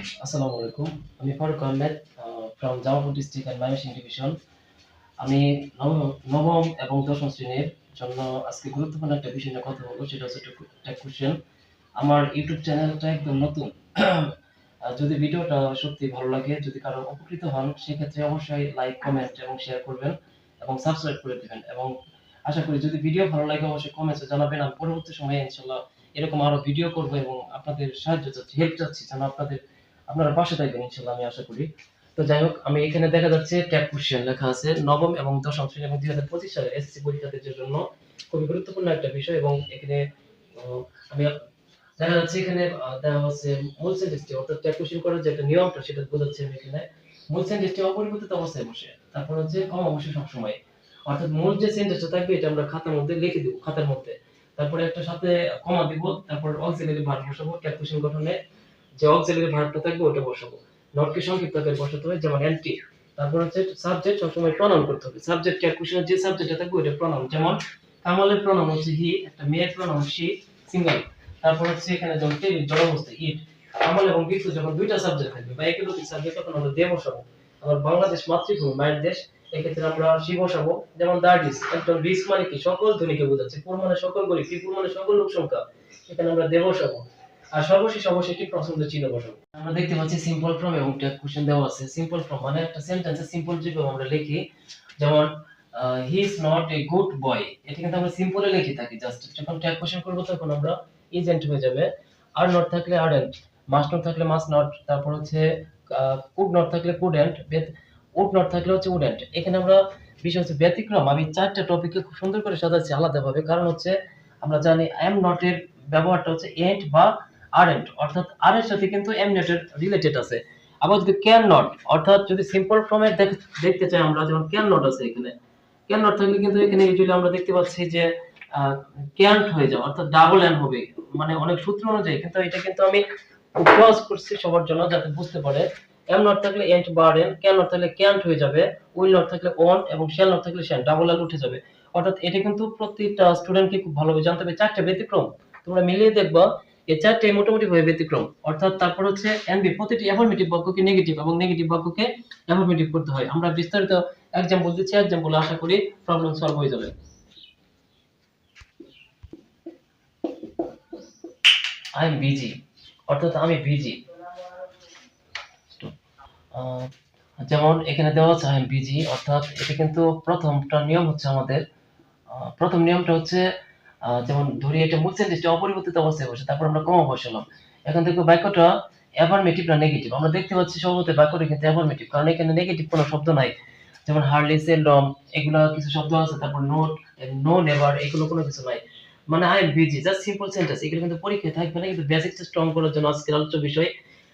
আসসালামু আলাইকুম। আমি Faruk Ahmed from Jamalpur district and Mymensingh division আমি নবম এবং দশম শ্রেণির জন্য আজকে গুরুত্বপূর্ণ একটা বিষয় নিয়ে কথা বলব, সেটা হচ্ছে টেক কোশ্চেন আমার ইউটিউব চ্যানেলটা একদম নতুন। যদি ভিডিওটা সত্যি ভালো লাগে, যদি কারও উপকৃত হন, সেক্ষেত্রে অবশ্যই লাইক কমেন্ট এবং শেয়ার করবেন এবং সাবস্ক্রাইব করে দিবেন। এবং আশা করি যদি ভিডিও ভালো লাগে, অবশ্যই কমেন্টসে জানাবেন। আমি পরবর্তী সময়ে ইনশাল্লাহ এরকম আরও ভিডিও করব এবং আপনাদের সাহায্য চাচ্ছি হেল্প চাচ্ছি যেন আপনাদের আপনারা পাশে থাকবেন ইনশাল্লাহ আমি আশা করি। তো যাই হোক, আমি এখানে দেখা যাচ্ছে ট্যাগ কোশ্চেন লেখা আছে। নবম এবং দশম শ্রেণি এবং দুই হাজার পঁচিশ সালে এসএসসি পরীক্ষাদের জন্য খুবই গুরুত্বপূর্ণ একটা বিষয় এবং এখানে আমি দেখা যাচ্ছে এখানে দেওয়া হচ্ছে মূল সেন্টেন্সটি অর্থাৎ ট্যাগ কোশ্চেন করার যে একটা নিয়মটা, সেটা বোঝাচ্ছে আমি এখানে। মূল সেন্টেন্সটি অপরিবর্তিত অবস্থায় বসে, তারপর হচ্ছে কম অবশ্যই সবসময়। অর্থাৎ মূল যে সেন্টেন্সটা থাকবে, এটা আমরা খাতার মধ্যে লিখে দিব, খাতার মধ্যে। তারপরে একটা সাথে কমা দিব, তারপর অক্সিলারি ভার্ব বসাবো ট্যাগ কোশ্চেন গঠনে। যে অক্সিলারি ভার্বটা থাকবে ওটা বসাবো। নটকে সংক্ষিপ্ত আকারে বসাতে হবে যেমন এন্টি তারপর হচ্ছে সাবজেক্ট সবসময় প্রনাউন করতে হবে। সাবজেক্ট ট্যাগ কোশ্চেনের যে সাবজেক্টটা থাকবে ওটা প্রনাউন যেমন কামালের প্রনাউন হচ্ছে হি একটা মেয়ের প্রনাউন শি সিঙ্গেল তারপর হচ্ছে এখানে যেমন টেবিল জড়বস্থায় ইট কামাল এবং বিতু যখন দুইটা সাবজেক্ট থাকবে, বা একাধিক সাবজেক্ট তখন আমরা দে বসাবো। আবার বাংলাদেশ মাতৃভূমি, মায়ের দেশ, এক্ষেত্রে আমরা শি বসাবো। যেমন দার্ডিস একজন রিস মানে কি? সকল ধ্বনিকে বোঝাচ্ছে। পুর মানে সকল গরি পিপুর মানে সকল লোক সংখ্যা। এখানে আমরা দে বসাবো। আর সর্বশেষ অবশ্যই একটি পছন্দের চিহ্ন বসাবো। আমরা দেখতে পাচ্ছি সিম্পল ফর্ম এবং ট্যাগ কোশ্চেন দেওয়া আছে। সিম্পল ফর্ম মানে একটা সেন্টেন্সে সিম্পল যেভাবে আমরা লিখি, যেমন he is not a good boy এটা কিন্তু আমরা সিম্পলে লিখে থাকি। জাস্ট যখন ট্যাগ কোশ্চেন করব, তখন আমরা ইজেন্ট হয়ে যাবে। আর নট থাকলে আরডেন্ট মাস্ট নট থাকলে মাস্ট নট তারপর হচ্ছে কুড নট থাকলে কুডেন্ট উড নট থাকলে হচ্ছে উডেন্ট এখানে আমরা বিষয় হচ্ছে ব্যতিক্রম। আমি চারটা টপিকে খুব সুন্দর করে সাজাচ্ছি আলাদাভাবে। কারণ হচ্ছে, আমরা জানি আই এম নট এর ব্যবহারটা হচ্ছে এন্ট বা আরেন্ট অর্থাৎ আর এর সাথে কিন্তু এম নট এর রিলেটেড আছে। আবার যদি ক্যান নট অর্থাৎ যদি সিম্পল ফর্মে দেখতে চাই আমরা, যেমন ক্যান নট আছে এখানে। ক্যান নট থাকলে কিন্তু এখানে ইউজুয়ালি আমরা দেখতে পাচ্ছি যে ক্যান্ট হয়ে যাও অর্থাৎ ডাবল এন হবে। মানে অনেক সূত্র অনুযায়ী, কিন্তু এটা কিন্তু আমি ক্রস করছি সবার জন্য যাতে বুঝতে পারে। এম নট থাকলে এন্ট বা এন ক্যান নট থাকলে ক্যান্ট হয়ে যাবে উইল নট থাকলে অন এবং শ্যাল নট থাকলে শ্যান ডাবল এল উঠে যাবে। অর্থাৎ এটা কিন্তু প্রত্যেকটা স্টুডেন্টকে খুব ভালোভাবে জানতে হবে। চারটে ব্যতিক্রম, তোমরা মিলিয়ে দেখবা। এই চারটে মোটামুটি ভাবে ব্যতিক্রম। অর্থাৎ তারপর হচ্ছে এনবি প্রতিটি অ্যাফার্মেটিভ বাক্যকে নেগেটিভ এবং নেগেটিভ বাক্যকে অ্যাফার্মেটিভ করতে হয়। আমরা বিস্তারিত এক্সাম্পল দিচ্ছি এক্সাম্পল আশা করি প্রবলেম সলভ হয়ে যাবে। আই এম বিজি অর্থাৎ আমি বিজি যেমন এখানে দেওয়া আছে আই এম বিজি অর্থাৎ এটা কিন্তু প্রথমটা নিয়ম হচ্ছে আমাদের। প্রথম নিয়মটা হচ্ছে যেমন ধরি এটা মূল সেন্টেন্সটা অপরিবর্তিত অবস্থায় বসে, তারপর আমরা কমা বসালাম এখন দেখো বাক্যটা অ্যাফার্মেটিভ না নেগেটিভ আমরা দেখতে পাচ্ছি সর্বতে বাক্যটা কিন্তু অ্যাফার্মেটিভ কারণ এখানে নেগেটিভ কোনো শব্দ নাই। যেমন হার্ডলি সেলডম এগুলা কিছু শব্দ আছে, তারপর নোট নো নেভার এগুলো কোনো কিছু নাই। মানে I am busy just simple sentence এগুলো কিন্তু পরীক্ষায় থাকবে না, কিন্তু বেসিকটা স্ট্রং করার জন্য আজকের আলোচ্য বিষয়।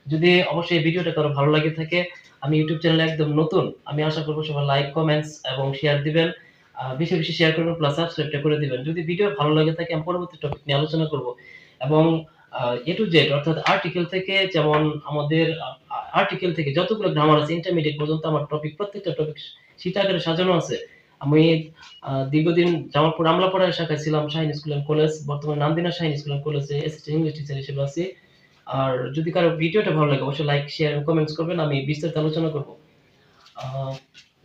যদি অবশ্যই ভিডিওটা কারও ভালো লাগে থাকে, আমি ইউটিউব চ্যানেলে একদম নতুন, আমি আশা করব সবাই লাইক কমেন্টস এবং শেয়ার দিবেন। বেশি বেশি শেয়ার করবেন প্লাস সাবস্ক্রাইবটা করে দিবেন। যদি ভিডিও ভালো লাগে থাকে, আমি পরবর্তী টপিক নিয়ে আলোচনা করব। এবং এ টু জেড অর্থাৎ আর্টিকেল থেকে যেমন আমাদের আর্টিকেল থেকে যতগুলো গ্রামার আছে ইন্টারমিডিয়েট পর্যন্ত আমার টপিক প্রত্যেকটা টপিক আকারে সাজানো আছে। আমি দীর্ঘদিন জামালপুর আমলাপাড়া শাখায় ছিলাম, শাহিন স্কুল অ্যান্ড কলেজ বর্তমানে নান্দিনা শাহিন স্কুল অ্যান্ড কলেজে অ্যাসিস্ট্যান্ট ইংলিশ টিচার হিসেবে আছি। আর যদি কারও ভিডিওটা ভালো লাগে, অবশ্যই লাইক শেয়ার এবং কমেন্টস করবেন, আমি বিস্তারিত আলোচনা করব।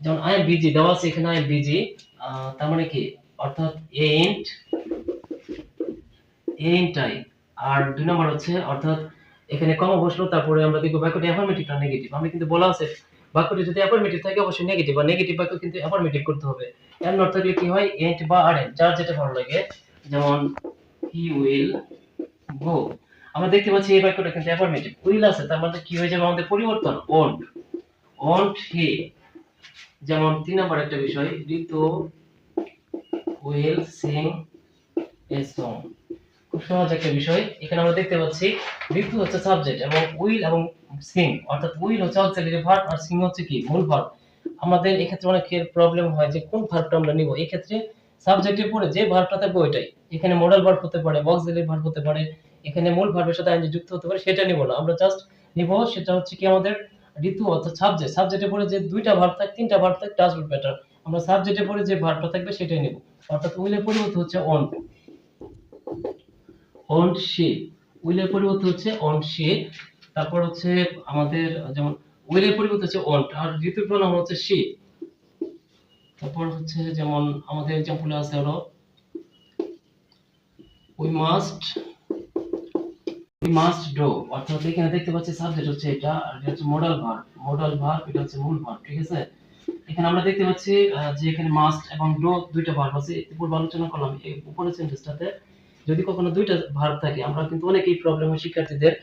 যেমন আই এম বিজি দেওয়া আছে এখানে আই এম বিজি তার মানে কি? অর্থাৎ এন্ট এন্টাই আর দুই নম্বর হচ্ছে, অর্থাৎ এখানে কম বসল, তারপরে আমরা দেখব বাক্যটি অ্যাফার্মেটিভ না নেগেটিভ আমি কিন্তু বলা আছে, বাক্যটি যদি অ্যাফার্মেটিভ থাকে, অবশ্যই নেগেটিভ বা নেগেটিভ বাক্য কিন্তু অ্যাফার্মেটিভ করতে হবে। এর নট থাকলে কি হয়? এন্ট বা আর যার যেটা ভালো লাগে, যেমন হি উইল গো আমরা দেখতে পাচ্ছি এই বাক্যটা কিন্তু অ্যাফার্মেটিভ উইল আছে, তার মানে কি হয়ে যাবে? আমাদের পরিবর্তন। ওন্ট ওন্ট হি যেমন তিন নম্বর একটা বিষয়, Ritu will sing a song খুব সহজ একটা বিষয়। এখানে আমরা দেখতে পাচ্ছি, ঋতু হচ্ছে সাবজেক্ট এবং উইল এবং সিং, অর্থাৎ উইল হচ্ছে অক্সিলারি ভার্ব আর সিং হচ্ছে কি? মূল ভার্ব আমাদের এক্ষেত্রে অনেকের প্রবলেম হয় যে কোন ভার্বটা আমরা নিব। এক্ষেত্রে সাবজেক্টের পরে যে ভার্বটা থাকবে ওইটাই। এখানে মডেল ভার্ব হতে পারে অক্সিলারি ভার্ব হতে পারে, এখানে মূল ভার্বের সাথে আইনজি যুক্ত হতে পারে, সেটা নিব না। আমরা জাস্ট নিব, সেটা হচ্ছে কি আমাদের ঋতু অর্থাৎ সাবজেক্ট সাবজেক্টের পরে যে দুইটা ভার্ব থাকে, তিনটা ভার্ব থাকে টাচ উড ব্যাটার আমরা সাবজেক্টের পরে যে ভার্বটা থাকবে সেটাই নিব। অর্থাৎ উইলের পরিবর্তে হচ্ছে অন অন শি উইলের পরিবর্তে হচ্ছে অন শি তারপর হচ্ছে আমাদের যেমন উইলের পরিবর্তে হচ্ছে ওয়ান্ট আর ঋতুর প্রণাম হচ্ছে শি তারপর হচ্ছে যেমন আমাদের এক্সাম্পলে আছে হলো উই মাস্ট মাস্ট ডু অর্থাৎ এখানে দেখতে পাচ্ছি সাবজেক্ট হচ্ছে এটা, আর এটা হচ্ছে মডাল ভার্ব মডাল ভার্ব এটা হচ্ছে মূল ভার্ব ঠিক আছে? এখানে আমরা দেখতে পাচ্ছি যে এখানে মাস্ট এবং ডো দুইটা ভার্ব আছে। পূর্ব আলোচনা করলাম, এই উপরের সেন্টেন্সটাতে যদি কখনো দুইটা ভার্ব থাকে, আমরা কিন্তু অনেকেই প্রবলেম হয় শিক্ষার্থীদের।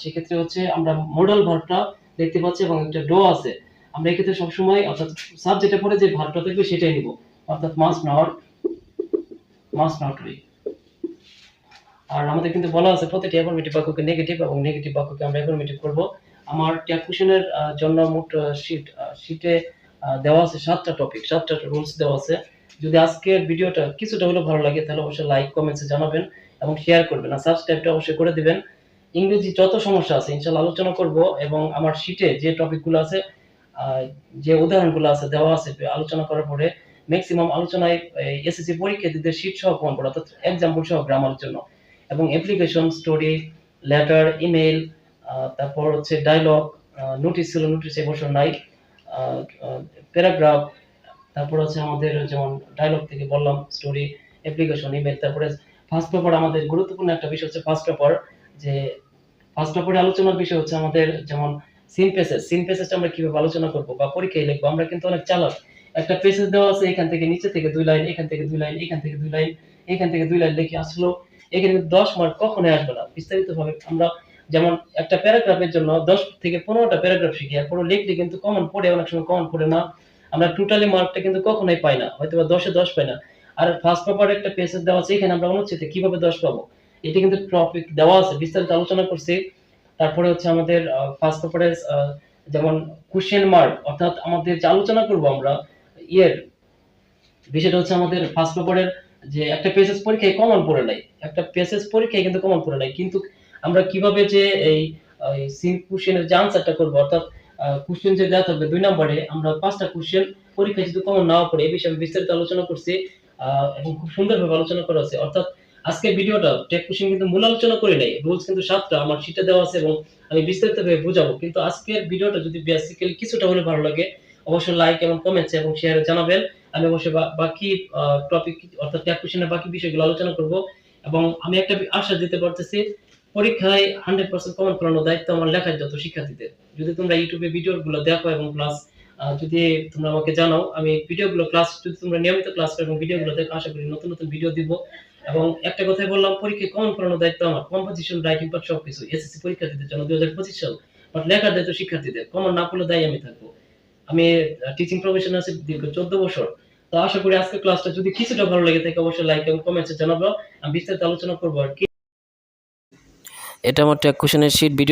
সেক্ষেত্রে হচ্ছে আমরা মডাল ভার্বটা দেখতে পাচ্ছি এবং একটা ডো আছে। আমরা এক্ষেত্রে সবসময়, অর্থাৎ সাবজেক্টে পরে যে ভার্বটা থাকবে, সেটাই নিব। অর্থাৎ must not must not be আর আমাদের কিন্তু বলা আছে প্রতিটি অ্যাফার্মেটিভ বাক্যকে নেগেটিভ এবং নেগেটিভ বাক্যকে আমরা অ্যাফার্মেটিভ করব। আমার ট্যাগ কুশনের জন্য মোট শীট শীটে দেওয়া আছে সাতটা টপিক সাতটা রুলস দেওয়া আছে। যদি আজকের ভিডিওটা কিছুটা হলেও ভালো লাগে, তাহলে অবশ্যই লাইক কমেন্টসে জানাবেন এবং শেয়ার করবেন। আর সাবস্ক্রাইবটা অবশ্যই করে দিবেন। ইংরেজি যত সমস্যা আছে, ইনশাল্লাহ আলোচনা করব এবং আমার শীটে যে টপিকগুলো আছে যে উদাহরণগুলো আছে, দেওয়া আছে, আলোচনা করার পরে ম্যাক্সিমাম আলোচনায় এসএসসি পরীক্ষার্থীদের শীট সহ প্রমাণ পড়া, অর্থাৎ এক্সাম্পল সহ গ্রামার জন্য। এবং অ্যাপ্লিকেশন স্টোরি লেটার ইমেল তারপর হচ্ছে ডায়লগ নোটিশ ছিল নোটিশ এবছর নাই প্যারাগ্রাফ তারপর হচ্ছে আমাদের যেমন ডায়লগ থেকে বললাম স্টোরি অ্যাপ্লিকেশন ইমেল তারপরে ফার্স্ট পেপার আমাদের গুরুত্বপূর্ণ একটা বিষয় হচ্ছে ফার্স্ট পেপার যে ফার্স্ট পেপারে আলোচনার বিষয় হচ্ছে আমাদের যেমন সিন পেসেস সিন পেসেসটা আমরা কীভাবে আলোচনা করব বা পরীক্ষায় লিখব, আমরা কিন্তু অনেক চালাক। একটা পেসেজ দেওয়া আছে, এখান থেকে নিচে থেকে দুই লাইন এখান থেকে দুই লাইন এখান থেকে দুই লাইন এখান থেকে দুই লাইন লিখে আসলো এখানে দশ মার্ক কখনোই আসবে না। বিস্তারিত ভাবে আমরা যেমন একটা প্যারাগ্রাফের জন্য দশ থেকে পনেরোটা প্যারাগ্রাফ শিখি, আর পুরো লিখলে কিন্তু কমন পড়ে, অনেক সময় কমন পড়ে না। আমরা টোটালি মার্কটা কিন্তু কখনোই পাই না হয়তো বা দশে দশ পাই না। আর ফার্স্ট পেপারে একটা পেসেজ দেওয়া আছে, এখানে আমরা অনুচ্ছেদে কীভাবে দশ পাবো? এটা কিন্তু টপিক দেওয়া আছে, বিস্তারিত আলোচনা করছি। তারপরে হচ্ছে আমাদের ফার্স্ট পেপারে যেমন কোশ্চেন মার্ক অর্থাৎ আমাদের যে আলোচনা করব আমরা, ইয়ের বিষয়টা হচ্ছে আমাদের ফার্স্ট পেপারের যে একটা পেসেজ পরীক্ষায় কমন পড়ে নাই। একটা পেসেজ পরীক্ষায় কিন্তু কমন পড়ে নাই। কিন্তু আমরা কীভাবে যে এই কোশ্চেনের যে আনসারটা করব, অর্থাৎ কোশ্চেন যে দেওয়া থাকবে দুই নম্বরে, আমরা পাঁচটা কোশ্চেন পরীক্ষায় যদি কমন নাও পড়ে, এই বিষয়ে আমি বিস্তারিত আলোচনা করছি এবং খুব সুন্দরভাবে আলোচনা করা আছে। অর্থাৎ আজকে ভিডিওটা টেক কোশ্চেন কিন্তু মূল আলোচনা করি নাই রুলস কিন্তু সাতটা, আমার শীটে দেওয়া আছে এবং আমি বিস্তারিতভাবে বুঝাবো। কিন্তু আজকের ভিডিওটা যদি বেসিক্যালি কিছুটা হলে ভালো লাগে, অবশ্যই লাইক এবং কমেন্টস এবং শেয়ারে জানাবেন। আমি অবশ্যই বাকি টপিক অর্থাৎ ট্যাগ কোশ্চেনের বাকি বিষয়গুলো আলোচনা করব। এবং আমি একটা আশা দিতে পারতেছি, পরীক্ষায় হান্ড্রেড পার্সেন্ট কমন করানোর দায়িত্ব আমার লেখার যত শিক্ষার্থীদের। যদি তোমরা ইউটিউবে ভিডিওগুলো দেখো এবং প্লাস যদি তোমরা আমাকে জানাও, আমি ভিডিওগুলো ক্লাস যদি তোমরা নিয়মিত ক্লাস করো এবং ভিডিওগুলো দেখো, আশা করি নতুন নতুন ভিডিও দিব। এবং একটা কথাই বললাম, পরীক্ষায় কমন করানোর দায়িত্ব আমার। কম্পোজিশন রাইটিং পার্ট সবকিছু এসএসসি পরীক্ষার্থীদের জন্য দুই হাজার পঁচিশ সাল। বাট লেখার দায়িত্ব শিক্ষার্থীদের। কমন না করলে দায়ী আমি থাকব। আমি টিচিং প্রফেশন আছে দীর্ঘ চোদ্দ বছর। তো আশা করি আজকের ক্লাসটা যদি কিছুটা ভালো লাগে থাকে, অবশ্যই লাইক এবং কমেন্টে জানাব। আমি বিস্তারিত আলোচনা করব আর কি। এটা আমার ট্যাগ কোশ্চেনের শীট ভিডিও